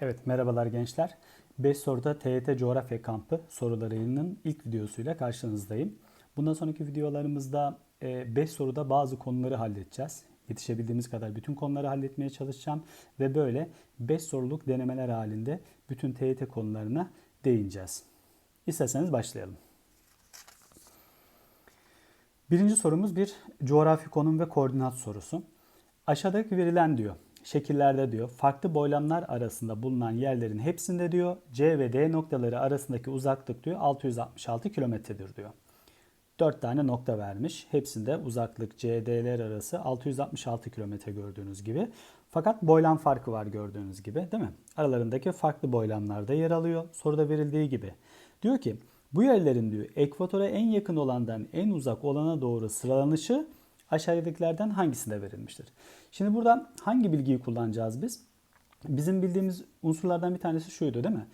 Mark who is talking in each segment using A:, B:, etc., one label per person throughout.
A: Evet merhabalar gençler. 5 soruda TYT Coğrafya Kampı sorularının ilk videosuyla karşınızdayım. Bundan sonraki videolarımızda 5 soruda bazı konuları halledeceğiz. Yetişebildiğimiz kadar bütün konuları halletmeye çalışacağım ve böyle 5 soruluk denemeler halinde bütün TYT konularına değineceğiz. İsterseniz başlayalım. Birinci sorumuz bir coğrafi konum ve koordinat sorusu. Aşağıdaki verilen diyor şekillerde diyor farklı boylamlar arasında bulunan yerlerin hepsinde diyor C ve D noktaları arasındaki uzaklık diyor 666 kilometredir diyor. 4 tane nokta vermiş. Hepsinde uzaklık CD'ler arası 666 kilometre gördüğünüz gibi. Fakat boylam farkı var gördüğünüz gibi değil mi? Aralarındaki farklı boylamlarda yer alıyor. Soruda verildiği gibi. Diyor ki bu yerlerin diyor ekvatora en yakın olandan en uzak olana doğru sıralanışı aşağıdakilerden hangisinde verilmiştir? Şimdi burada hangi bilgiyi kullanacağız biz? Bizim bildiğimiz unsurlardan bir tanesi şuydu değil mi?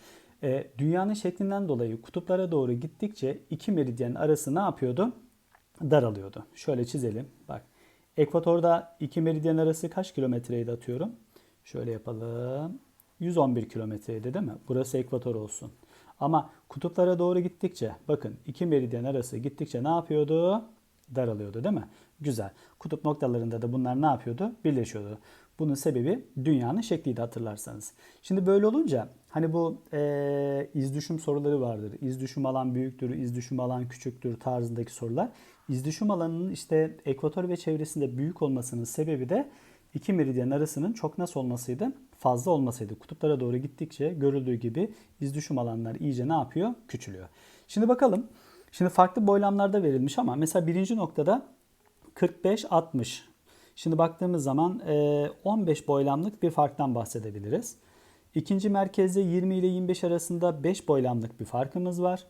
A: E, dünyanın şeklinden dolayı kutuplara doğru gittikçe iki meridyen arası ne yapıyordu? Daralıyordu. Şöyle çizelim. Bak. Ekvatorda iki meridyen arası kaç kilometreydi atıyorum? Şöyle yapalım. 111 kilometreydi değil mi? Burası ekvator olsun. Ama kutuplara doğru gittikçe bakın iki meridyen arası gittikçe ne yapıyordu? Daralıyordu değil mi? Güzel. Kutup noktalarında da bunlar ne yapıyordu? Birleşiyordu. Bunun sebebi dünyanın şekliydi hatırlarsanız. Şimdi böyle olunca hani bu e, iz düşüm soruları vardır. İz düşüm alan büyüktür, iz düşüm alan küçüktür tarzındaki sorular. İz düşüm alanının işte ekvator ve çevresinde büyük olmasının sebebi de iki meridyen arasının çok nasıl olmasıydı? Fazla olmasıydı. Kutuplara doğru gittikçe görüldüğü gibi iz düşüm alanlar iyice ne yapıyor? Küçülüyor. Şimdi bakalım. Şimdi farklı boylamlarda verilmiş ama mesela birinci noktada 45-60. Şimdi baktığımız zaman 15 boylamlık bir farktan bahsedebiliriz. İkinci merkezde 20 ile 25 arasında 5 boylamlık bir farkımız var.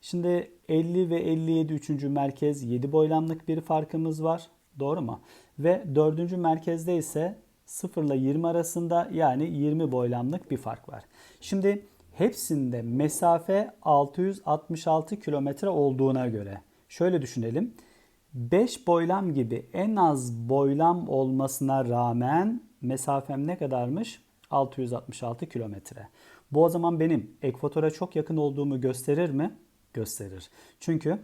A: Şimdi 50 ve 57 üçüncü merkez 7 boylamlık bir farkımız var. Doğru mu? Ve dördüncü merkezde ise 0 ile 20 arasında yani 20 boylamlık bir fark var. Şimdi hepsinde mesafe 666 kilometre olduğuna göre şöyle düşünelim. 5 boylam gibi en az boylam olmasına rağmen mesafem ne kadarmış? 666 kilometre. Bu o zaman benim ekvatora çok yakın olduğumu gösterir mi? Gösterir. Çünkü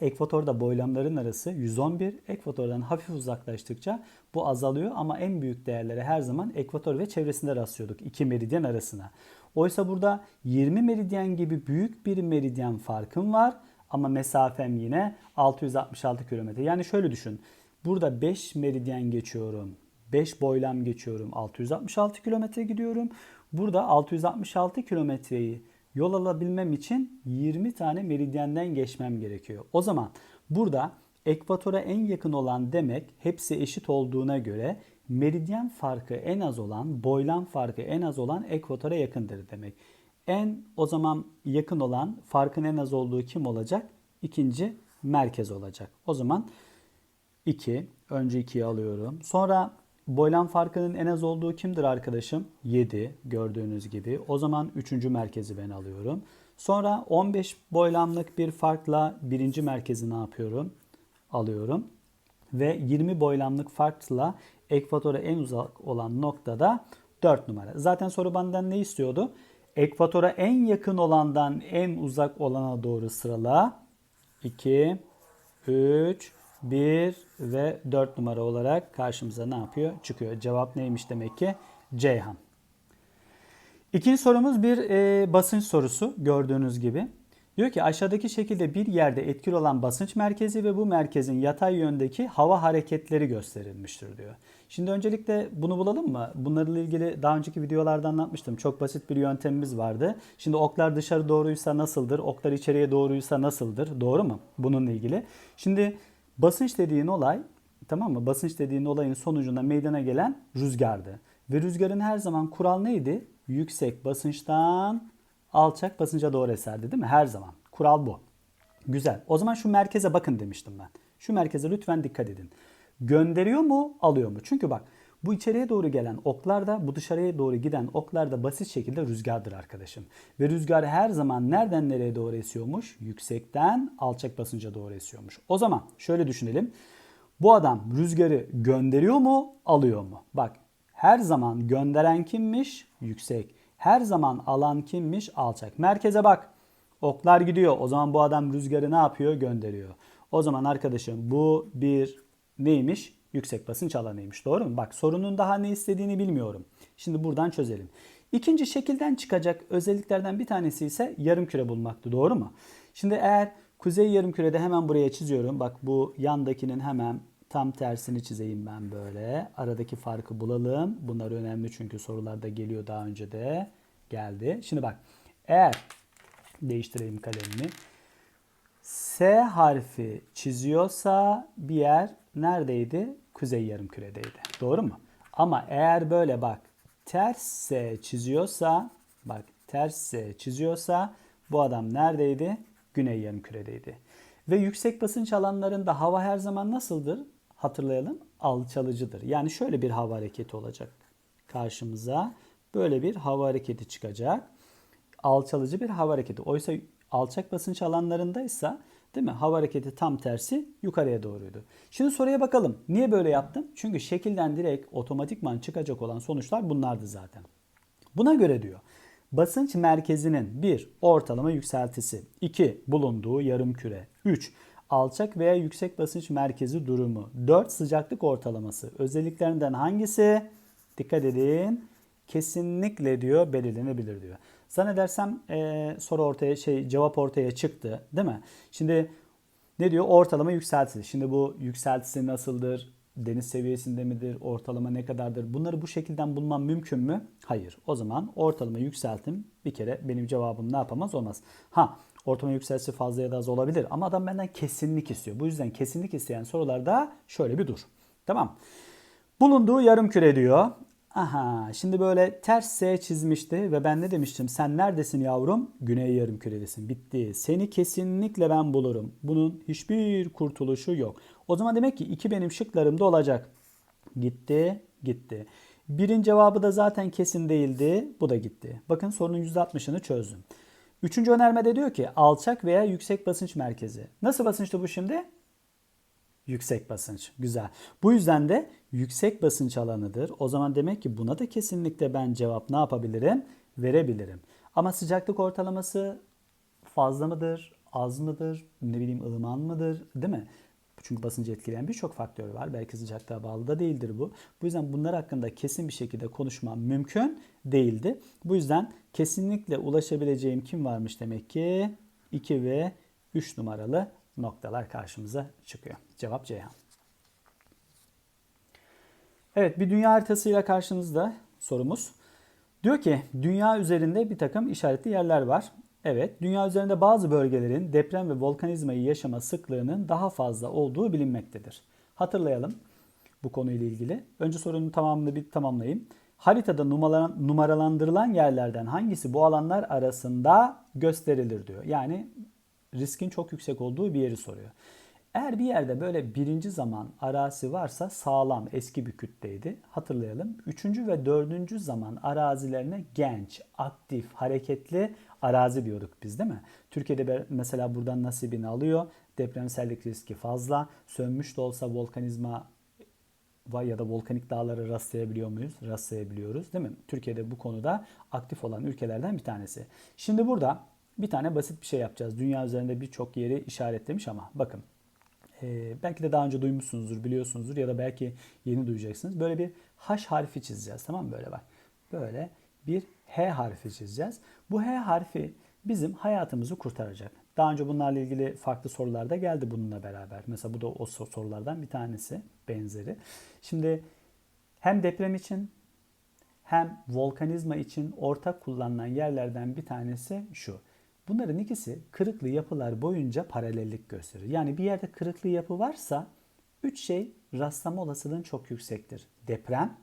A: ekvatorda boylamların arası 111. Ekvatordan hafif uzaklaştıkça bu azalıyor ama en büyük değerlere her zaman ekvator ve çevresinde rastlıyorduk iki meridyen arasına. Oysa burada 20 meridyen gibi büyük bir meridyen farkım var ama mesafem yine 666 kilometre. Yani şöyle düşün. Burada 5 meridyen geçiyorum. 5 boylam geçiyorum. 666 kilometre gidiyorum. Burada 666 kilometreyi yol alabilmem için 20 tane meridyenden geçmem gerekiyor. O zaman burada ekvatora en yakın olan demek hepsi eşit olduğuna göre meridyen farkı en az olan, boylam farkı en az olan ekvatora yakındır demek. En o zaman yakın olan farkın en az olduğu kim olacak? İkinci merkez olacak. O zaman 2. Önce 2'yi alıyorum. Sonra boylam farkının en az olduğu kimdir arkadaşım? 7 gördüğünüz gibi. O zaman 3. merkezi ben alıyorum. Sonra 15 boylamlık bir farkla birinci merkezi ne yapıyorum? Alıyorum. Ve 20 boylamlık farkla ekvatora en uzak olan noktada 4 numara. Zaten soru benden ne istiyordu? Ekvatora en yakın olandan en uzak olana doğru sırala. 2, 3, 1 ve 4 numara olarak karşımıza ne yapıyor? Çıkıyor. Cevap neymiş demek ki? Ceyhan. İkinci sorumuz bir e, basınç sorusu gördüğünüz gibi. Diyor ki aşağıdaki şekilde bir yerde etkili olan basınç merkezi ve bu merkezin yatay yöndeki hava hareketleri gösterilmiştir diyor. Şimdi öncelikle bunu bulalım mı? Bunlarla ilgili daha önceki videolarda anlatmıştım. Çok basit bir yöntemimiz vardı. Şimdi oklar dışarı doğruysa nasıldır? Oklar içeriye doğruysa nasıldır? Doğru mu? Bununla ilgili. Şimdi basınç dediğin olay tamam mı? Basınç dediğin olayın sonucunda meydana gelen rüzgardı. Ve rüzgarın her zaman kural neydi? Yüksek basınçtan alçak basınca doğru eserdi değil mi? Her zaman. Kural bu. Güzel. O zaman şu merkeze bakın demiştim ben. Şu merkeze lütfen dikkat edin. Gönderiyor mu, alıyor mu? Çünkü bak bu içeriye doğru gelen oklar da bu dışarıya doğru giden oklar da basit şekilde rüzgardır arkadaşım. Ve rüzgar her zaman nereden nereye doğru esiyormuş? Yüksekten alçak basınca doğru esiyormuş. O zaman şöyle düşünelim. Bu adam rüzgarı gönderiyor mu, alıyor mu? Bak her zaman gönderen kimmiş? Yüksek. Her zaman alan kimmiş? Alçak. Merkeze bak. Oklar gidiyor. O zaman bu adam rüzgarı ne yapıyor? Gönderiyor. O zaman arkadaşım bu bir neymiş? Yüksek basınç alanıymış. Doğru mu? Bak sorunun daha ne istediğini bilmiyorum. Şimdi buradan çözelim. İkinci şekilden çıkacak özelliklerden bir tanesi ise yarım küre bulmaktı. Doğru mu? Şimdi eğer kuzey yarım kürede hemen buraya çiziyorum. Bak bu yandakinin hemen tam tersini çizeyim ben böyle. Aradaki farkı bulalım. Bunlar önemli çünkü sorularda geliyor daha önce de geldi. Şimdi bak eğer değiştireyim kalemimi. S harfi çiziyorsa bir yer neredeydi? Kuzey yarımküredeydi. Doğru mu? Ama eğer böyle bak ters S çiziyorsa bak ters S çiziyorsa bu adam neredeydi? Güney yarımküredeydi. Ve yüksek basınç alanlarında hava her zaman nasıldır? Hatırlayalım. Alçalıcıdır. Yani şöyle bir hava hareketi olacak karşımıza. Böyle bir hava hareketi çıkacak. Alçalıcı bir hava hareketi. Oysa alçak basınç alanlarındaysa değil mi? Hava hareketi tam tersi yukarıya doğruydu. Şimdi soruya bakalım. Niye böyle yaptım? Çünkü şekilden direkt otomatikman çıkacak olan sonuçlar bunlardı zaten. Buna göre diyor. Basınç merkezinin 1. Ortalama yükseltisi 2. Bulunduğu yarım küre 3. Alçak veya yüksek basınç merkezi durumu 4. Sıcaklık ortalaması özelliklerinden hangisi? Dikkat edin. Kesinlikle diyor belirlenebilir diyor. Zannedersem e, soru ortaya şey cevap ortaya çıktı değil mi? Şimdi ne diyor? Ortalama yükseltisi. Şimdi bu yükseltisi nasıldır? Deniz seviyesinde midir? Ortalama ne kadardır? Bunları bu şekilden bulmam mümkün mü? Hayır. O zaman ortalama yükseltim bir kere benim cevabım ne yapamaz? Olmaz. Ha ortalama yükseltisi fazla ya da az olabilir ama adam benden kesinlik istiyor. Bu yüzden kesinlik isteyen sorularda şöyle bir dur. Tamam. Bulunduğu yarım küre diyor. Aha şimdi böyle ters S çizmişti ve ben ne demiştim? Sen neredesin yavrum? Güney yarım küredesin. Bitti. Seni kesinlikle ben bulurum. Bunun hiçbir kurtuluşu yok. O zaman demek ki iki benim şıklarımda olacak. Gitti, gitti. Birin cevabı da zaten kesin değildi. Bu da gitti. Bakın sorunun %60'ını çözdüm. Üçüncü önermede diyor ki alçak veya yüksek basınç merkezi. Nasıl basınçtı bu şimdi? Yüksek basınç. Güzel. Bu yüzden de yüksek basınç alanıdır. O zaman demek ki buna da kesinlikle ben cevap ne yapabilirim? Verebilirim. Ama sıcaklık ortalaması fazla mıdır? Az mıdır? Ne bileyim ılıman mıdır? Değil mi? Çünkü basıncı etkileyen birçok faktör var. Belki sıcaklığa bağlı da değildir bu. Bu yüzden bunlar hakkında kesin bir şekilde konuşmam mümkün değildi. Bu yüzden kesinlikle ulaşabileceğim kim varmış demek ki? 2 ve 3 numaralı noktalar karşımıza çıkıyor. Cevap Ceyhan. Evet bir dünya haritasıyla karşınızda sorumuz. Diyor ki dünya üzerinde bir takım işaretli yerler var. Evet dünya üzerinde bazı bölgelerin deprem ve volkanizmayı yaşama sıklığının daha fazla olduğu bilinmektedir. Hatırlayalım bu konuyla ilgili. Önce sorunun tamamını bir tamamlayayım. Haritada numaralandırılan yerlerden hangisi bu alanlar arasında gösterilir diyor. Yani riskin çok yüksek olduğu bir yeri soruyor. Eğer bir yerde böyle birinci zaman arazi varsa sağlam eski bir kütleydi. Hatırlayalım. Üçüncü ve dördüncü zaman arazilerine genç, aktif, hareketli arazi diyorduk biz değil mi? Türkiye'de mesela buradan nasibini alıyor. Depremsellik riski fazla. Sönmüş de olsa volkanizma ya da volkanik dağları rastlayabiliyor muyuz? Rastlayabiliyoruz değil mi? Türkiye'de bu konuda aktif olan ülkelerden bir tanesi. Şimdi burada bir tane basit bir şey yapacağız. Dünya üzerinde birçok yeri işaretlemiş ama bakın. E, belki de daha önce duymuşsunuzdur, biliyorsunuzdur ya da belki yeni duyacaksınız. Böyle bir H harfi çizeceğiz tamam mı? Böyle bak. Böyle bir H harfi çizeceğiz. Bu H harfi bizim hayatımızı kurtaracak. Daha önce bunlarla ilgili farklı sorular da geldi bununla beraber. Mesela bu da o sorulardan bir tanesi benzeri. Şimdi hem deprem için hem volkanizma için ortak kullanılan yerlerden bir tanesi şu. Bunların ikisi kırıklı yapılar boyunca paralellik gösterir. Yani bir yerde kırıklı yapı varsa üç şey rastlama olasılığın çok yüksektir. Deprem,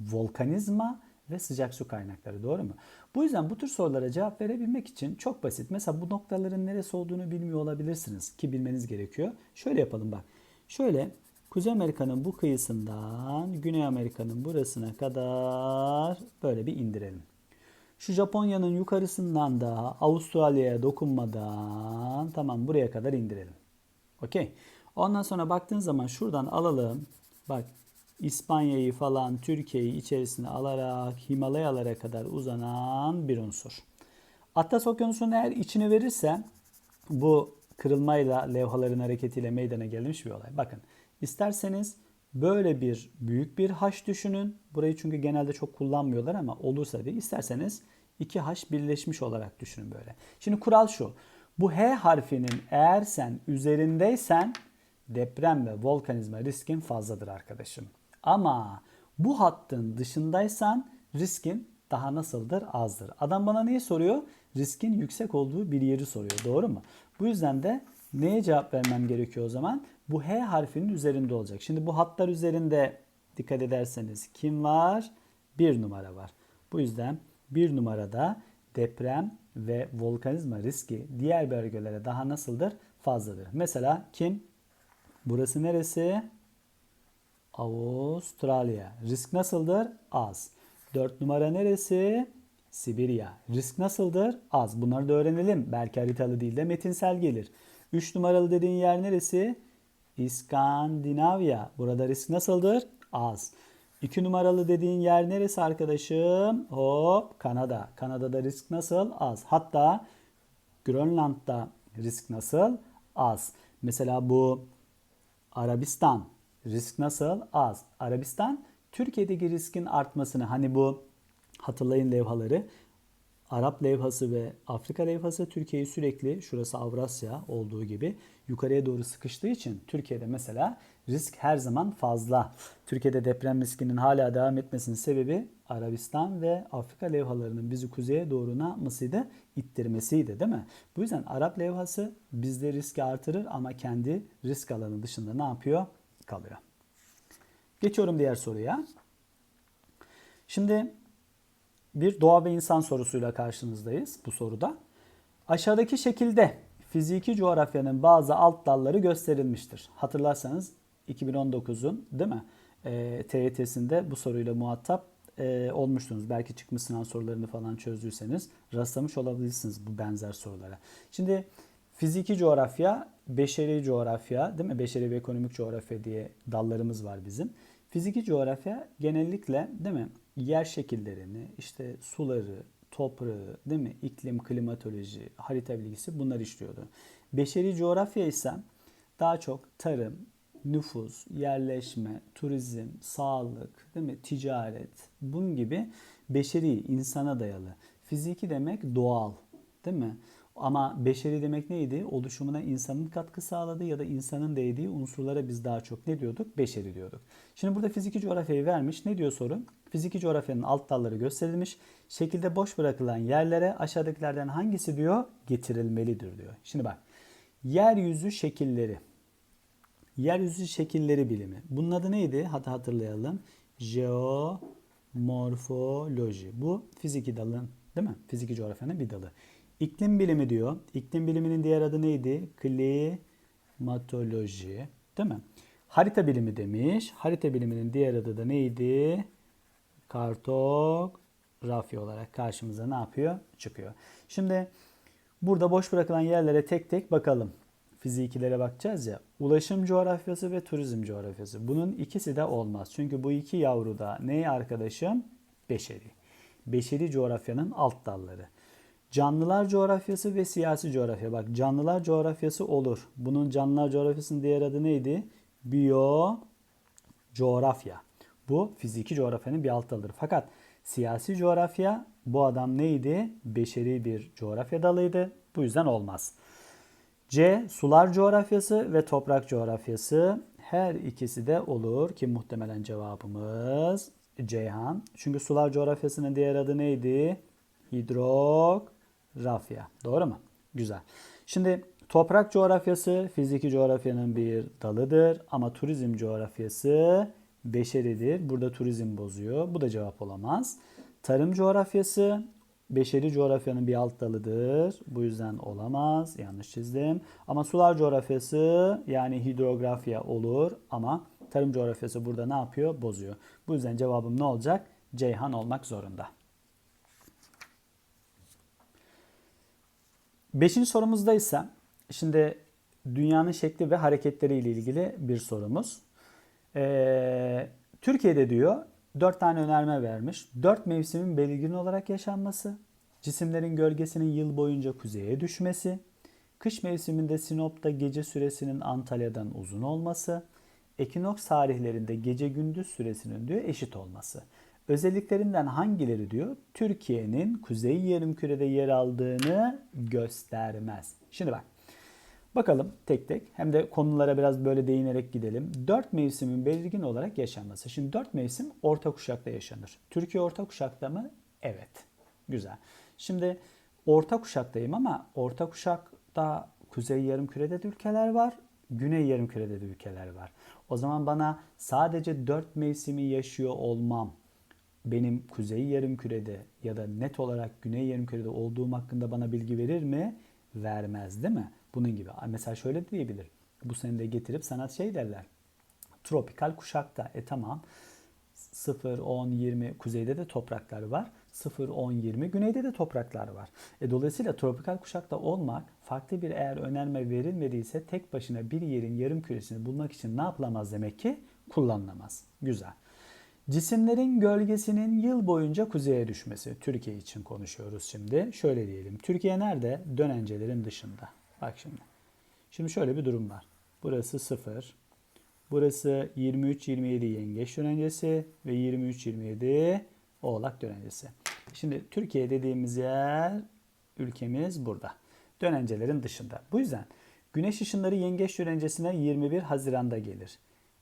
A: volkanizma ve sıcak su kaynakları doğru mu? Bu yüzden bu tür sorulara cevap verebilmek için çok basit. Mesela bu noktaların neresi olduğunu bilmiyor olabilirsiniz ki bilmeniz gerekiyor. Şöyle yapalım bak. Şöyle Kuzey Amerika'nın bu kıyısından Güney Amerika'nın burasına kadar böyle bir indirelim. Şu Japonya'nın yukarısından da Avustralya'ya dokunmadan tamam buraya kadar indirelim. Okey. Ondan sonra baktığın zaman şuradan alalım. Bak İspanya'yı falan Türkiye'yi içerisine alarak Himalayalara kadar uzanan bir unsur. Atlas Okyanusu'nun eğer içine verirse bu kırılmayla levhaların hareketiyle meydana gelmiş bir olay. Bakın isterseniz böyle bir büyük bir haş düşünün. Burayı çünkü genelde çok kullanmıyorlar ama olursa diye isterseniz iki haş birleşmiş olarak düşünün böyle. Şimdi kural şu. Bu H harfinin eğer sen üzerindeysen deprem ve volkanizma riskin fazladır arkadaşım. Ama bu hattın dışındaysan riskin daha nasıldır? Azdır. Adam bana neyi soruyor? Riskin yüksek olduğu bir yeri soruyor. Doğru mu? Bu yüzden de neye cevap vermem gerekiyor o zaman? Bu H harfinin üzerinde olacak. Şimdi bu hatlar üzerinde dikkat ederseniz kim var? Bir numara var. Bu yüzden bir numarada deprem ve volkanizma riski diğer bölgelere daha nasıldır? Fazladır. Mesela kim? Burası neresi? Avustralya. Risk nasıldır? Az. 4 numara neresi? Sibirya. Risk nasıldır? Az. Bunları da öğrenelim. Belki haritalı değil de metinsel gelir. 3 numaralı dediğin yer neresi? İskandinavya. Burada risk nasıldır? Az. 2 numaralı dediğin yer neresi arkadaşım? Hop Kanada. Kanada'da risk nasıl? Az. Hatta Grönland'da risk nasıl? Az. Mesela bu Arabistan risk nasıl? Az. Arabistan Türkiye'deki riskin artmasını hani bu hatırlayın levhaları Arap levhası ve Afrika levhası Türkiye'yi sürekli şurası Avrasya olduğu gibi yukarıya doğru sıkıştığı için Türkiye'de mesela risk her zaman fazla. Türkiye'de deprem riskinin hala devam etmesinin sebebi Arabistan ve Afrika levhalarının bizi kuzeye doğru ne yapmasıydı? İttirmesiydi değil mi? Bu yüzden Arap levhası bizde riski artırır ama kendi risk alanı dışında ne yapıyor? Kalıyor. Geçiyorum diğer soruya. Şimdi bir doğa ve insan sorusuyla karşınızdayız bu soruda. Aşağıdaki şekilde fiziki coğrafyanın bazı alt dalları gösterilmiştir. Hatırlarsanız 2019'un değil mi? E, TYT'sinde bu soruyla muhatap e, olmuştunuz. Belki çıkmış sınav sorularını falan çözdüyseniz rastlamış olabilirsiniz bu benzer sorulara. Şimdi fiziki coğrafya, beşeri coğrafya değil mi? Beşeri ve ekonomik coğrafya diye dallarımız var bizim. Fiziki coğrafya genellikle değil mi? Yer şekillerini, işte suları, toprağı, değil mi? İklim, klimatoloji, harita bilgisi bunlar işliyordu. Beşeri coğrafya ise daha çok tarım, nüfus, yerleşme, turizm, sağlık, değil mi? Ticaret, bunun gibi beşeri, insana dayalı. Fiziki demek doğal, değil mi? Ama beşeri demek neydi? Oluşumuna insanın katkı sağladığı ya da insanın değdiği unsurlara biz daha çok ne diyorduk? Beşeri diyorduk. Şimdi burada fiziki coğrafyayı vermiş. Ne diyor soru? Fiziki coğrafyanın alt dalları gösterilmiş. Şekilde boş bırakılan yerlere aşağıdakilerden hangisi diyor? Getirilmelidir diyor. Şimdi bak. Yeryüzü şekilleri. Yeryüzü şekilleri bilimi. Bunun adı neydi? Hadi hatırlayalım. Jeomorfoloji. Bu fiziki dalın değil mi? Fiziki coğrafyanın bir dalı. İklim bilimi diyor. İklim biliminin diğer adı neydi? Klimatoloji. Değil mi? Harita bilimi demiş. Harita biliminin diğer adı da neydi? Kartografya olarak karşımıza ne yapıyor? Çıkıyor. Şimdi burada boş bırakılan yerlere tek tek bakalım. Fizikilere bakacağız ya. Ulaşım coğrafyası ve turizm coğrafyası. Bunun ikisi de olmaz. Çünkü bu iki yavru da ne arkadaşım? Beşeri. Beşeri coğrafyanın alt dalları. Canlılar coğrafyası ve siyasi coğrafya. Bak canlılar coğrafyası olur. Bunun canlılar coğrafyasının diğer adı neydi? Biyo coğrafya. Bu fiziki coğrafyanın bir alt dalıdır. Fakat siyasi coğrafya bu adam neydi? Beşeri bir coğrafya dalıydı. Bu yüzden olmaz. C. Sular coğrafyası ve toprak coğrafyası. Her ikisi de olur ki muhtemelen cevabımız Ceyhan. Çünkü sular coğrafyasının diğer adı neydi? Hidrografya. Doğru mu? Güzel. Şimdi toprak coğrafyası fiziki coğrafyanın bir dalıdır ama turizm coğrafyası beşeridir. Burada turizm bozuyor. Bu da cevap olamaz. Tarım coğrafyası beşeri coğrafyanın bir alt dalıdır. Bu yüzden olamaz. Yanlış çizdim. Ama sular coğrafyası yani hidrografya olur ama tarım coğrafyası burada ne yapıyor? Bozuyor. Bu yüzden cevabım ne olacak? Ceyhan olmak zorunda. Beşinci sorumuzda ise şimdi dünyanın şekli ve hareketleri ile ilgili bir sorumuz. Ee, Türkiye'de diyor 4 tane önerme vermiş. 4 mevsimin belirgin olarak yaşanması, cisimlerin gölgesinin yıl boyunca kuzeye düşmesi, kış mevsiminde Sinop'ta gece süresinin Antalya'dan uzun olması, ekinoks tarihlerinde gece gündüz süresinin diyor eşit olması. Özelliklerinden hangileri diyor Türkiye'nin kuzey yarımkürede yer aldığını göstermez. Şimdi bak Bakalım tek tek hem de konulara biraz böyle değinerek gidelim. Dört mevsimin belirgin olarak yaşanması. Şimdi dört mevsim orta kuşakta yaşanır. Türkiye orta kuşakta mı? Evet. Güzel. Şimdi orta kuşaktayım ama orta kuşakta kuzey yarımkürede de ülkeler var. Güney yarımkürede de ülkeler var. O zaman bana sadece dört mevsimi yaşıyor olmam benim kuzey yarımkürede ya da net olarak güney yarımkürede olduğum hakkında bana bilgi verir mi? Vermez değil mi? Bunun gibi. Mesela şöyle diyebilir. Bu sene de getirip sanat şey derler. Tropikal kuşakta. E tamam. 0, 10, 20 kuzeyde de topraklar var. 0, 10, 20 güneyde de topraklar var. E dolayısıyla tropikal kuşakta olmak farklı bir eğer önerme verilmediyse tek başına bir yerin yarım küresini bulmak için ne yapılamaz demek ki? Kullanılamaz. Güzel. Cisimlerin gölgesinin yıl boyunca kuzeye düşmesi. Türkiye için konuşuyoruz şimdi. Şöyle diyelim. Türkiye nerede? Dönencelerin dışında. Bak şimdi. Şimdi şöyle bir durum var. Burası 0. Burası 23-27 yengeç dönencesi ve 23-27 oğlak dönencesi. Şimdi Türkiye dediğimiz yer ülkemiz burada. Dönencelerin dışında. Bu yüzden güneş ışınları yengeç dönencesine 21 Haziran'da gelir.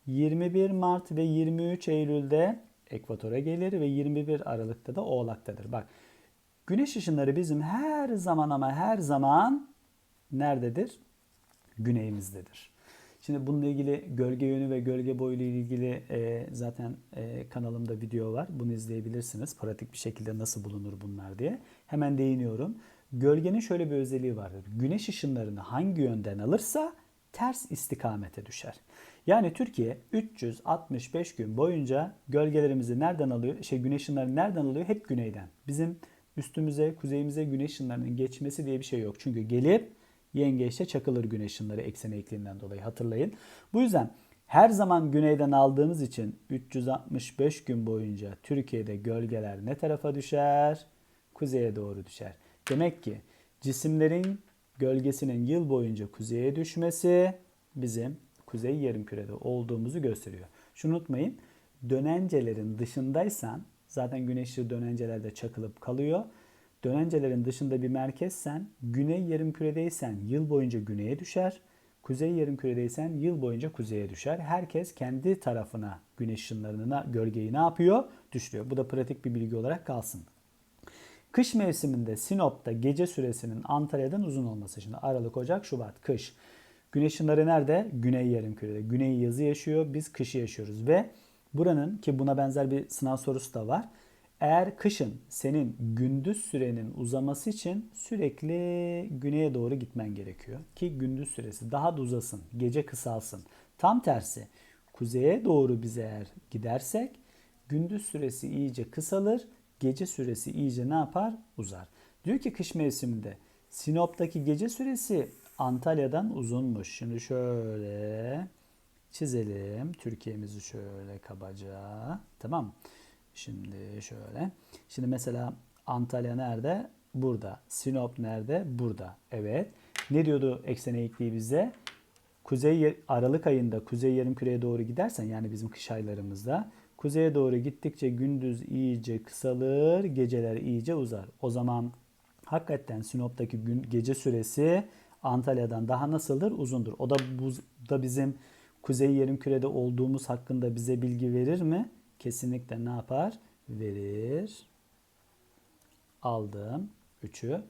A: 21 Mart ve 23 Eylül'de ekvatora gelir ve 21 Aralık'ta da oğlaktadır. Bak güneş ışınları bizim her zaman ama her zaman nerededir? Güneyimizdedir. Şimdi bununla ilgili gölge yönü ve gölge boyu ile ilgili e, zaten e, kanalımda video var. Bunu izleyebilirsiniz. Pratik bir şekilde nasıl bulunur bunlar diye. Hemen değiniyorum. Gölgenin şöyle bir özelliği vardır. Güneş ışınlarını hangi yönden alırsa ters istikamete düşer. Yani Türkiye 365 gün boyunca gölgelerimizi nereden alıyor? Şey güneş ışınlarını nereden alıyor? Hep güneyden. Bizim üstümüze, kuzeyimize güneş ışınlarının geçmesi diye bir şey yok. Çünkü gelip yengeçte çakılır güneş ışınları ekseni eğikliğinden dolayı hatırlayın. Bu yüzden her zaman güneyden aldığımız için 365 gün boyunca Türkiye'de gölgeler ne tarafa düşer? Kuzeye doğru düşer. Demek ki cisimlerin gölgesinin yıl boyunca kuzeye düşmesi bizim kuzey yarımkürede olduğumuzu gösteriyor. Şunu unutmayın. Dönencelerin dışındaysan zaten güneşli dönencelerde çakılıp kalıyor. Dönencelerin dışında bir merkezsen, güney yarımküredeysen yıl boyunca güneye düşer. Kuzey yarımküredeysen yıl boyunca kuzeye düşer. Herkes kendi tarafına güneş ışınlarına, gölgeyi ne yapıyor? Düşürüyor. Bu da pratik bir bilgi olarak kalsın. Kış mevsiminde Sinop'ta gece süresinin Antalya'dan uzun olması. Şimdi Aralık, Ocak, Şubat, kış. Güneş ışınları nerede? Güney yarımkürede. Güney yazı yaşıyor, biz kışı yaşıyoruz ve buranın ki buna benzer bir sınav sorusu da var. Eğer kışın senin gündüz sürenin uzaması için sürekli güneye doğru gitmen gerekiyor. Ki gündüz süresi daha da uzasın, gece kısalsın. Tam tersi kuzeye doğru biz eğer gidersek gündüz süresi iyice kısalır, gece süresi iyice ne yapar? Uzar. Diyor ki kış mevsiminde Sinop'taki gece süresi Antalya'dan uzunmuş. Şimdi şöyle çizelim. Türkiye'mizi şöyle kabaca. Tamam mı? Şimdi şöyle. Şimdi mesela Antalya nerede? Burada. Sinop nerede? Burada. Evet. Ne diyordu eksen eğikliği bize? Kuzey Aralık ayında kuzey yarımküreye doğru gidersen yani bizim kış aylarımızda kuzeye doğru gittikçe gündüz iyice kısalır, geceler iyice uzar. O zaman hakikaten Sinop'taki gün gece süresi Antalya'dan daha nasıldır? Uzundur. O da bu da bizim kuzey yarımkürede olduğumuz hakkında bize bilgi verir mi? Kesinlikle ne yapar? Verir. Aldım. 3'ü.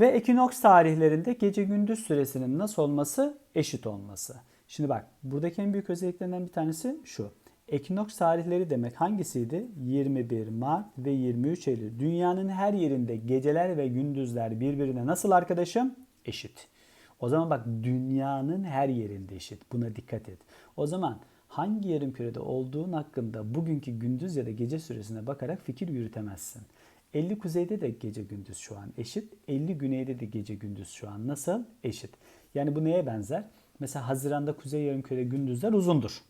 A: Ve ekinoks tarihlerinde gece gündüz süresinin nasıl olması? Eşit olması. Şimdi bak buradaki en büyük özelliklerinden bir tanesi şu. Ekinoks tarihleri demek hangisiydi? 21 Mart ve 23 Eylül. Dünyanın her yerinde geceler ve gündüzler birbirine nasıl arkadaşım? Eşit. O zaman bak dünyanın her yerinde eşit. Buna dikkat et. O zaman hangi yarım kürede olduğun hakkında bugünkü gündüz ya da gece süresine bakarak fikir yürütemezsin. 50 kuzeyde de gece gündüz şu an eşit. 50 güneyde de gece gündüz şu an nasıl? Eşit. Yani bu neye benzer? Mesela Haziran'da kuzey yarımküre gündüzler uzundur.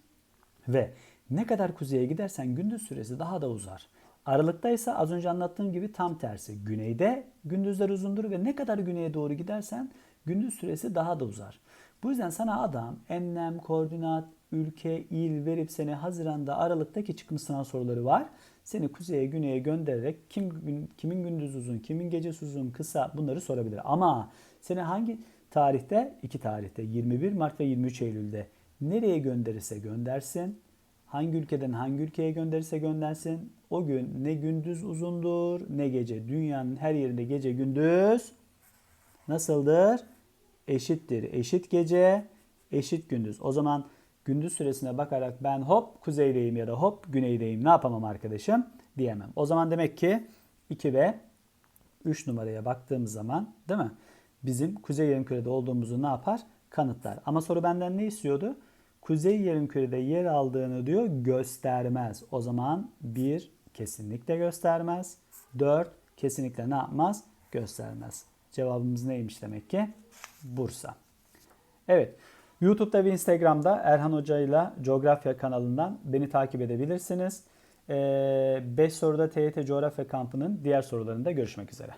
A: Ve Ne kadar kuzeye gidersen gündüz süresi daha da uzar. Aralıkta ise az önce anlattığım gibi tam tersi. Güneyde gündüzler uzundur ve ne kadar güneye doğru gidersen gündüz süresi daha da uzar. Bu yüzden sana adam enlem, koordinat, ülke, il verip seni Haziran'da Aralık'taki çıkmış sınav soruları var. Seni kuzeye, güneye göndererek kim kimin gündüz uzun, kimin gecesi uzun, kısa bunları sorabilir. Ama seni hangi tarihte? iki tarihte 21 Mart ve 23 Eylül'de nereye gönderirse göndersin. Hangi ülkeden hangi ülkeye gönderirse göndersin. O gün ne gündüz uzundur ne gece. Dünyanın her yerinde gece gündüz nasıldır? Eşittir. Eşit gece, eşit gündüz. O zaman gündüz süresine bakarak ben hop kuzeydeyim ya da hop güneydeyim ne yapamam arkadaşım diyemem. O zaman demek ki 2 ve 3 numaraya baktığımız zaman değil mi? Bizim kuzey yarımkürede olduğumuzu ne yapar? Kanıtlar. Ama soru benden ne istiyordu? Kuzey yarımkürede yer aldığını diyor göstermez. O zaman 1 kesinlikle göstermez. 4 kesinlikle ne yapmaz? Göstermez. Cevabımız neymiş demek ki? Bursa. Evet. YouTube'da ve Instagram'da Erhan Hoca ile Coğrafya kanalından beni takip edebilirsiniz. 5 soruda TYT Coğrafya kampının diğer sorularında görüşmek üzere.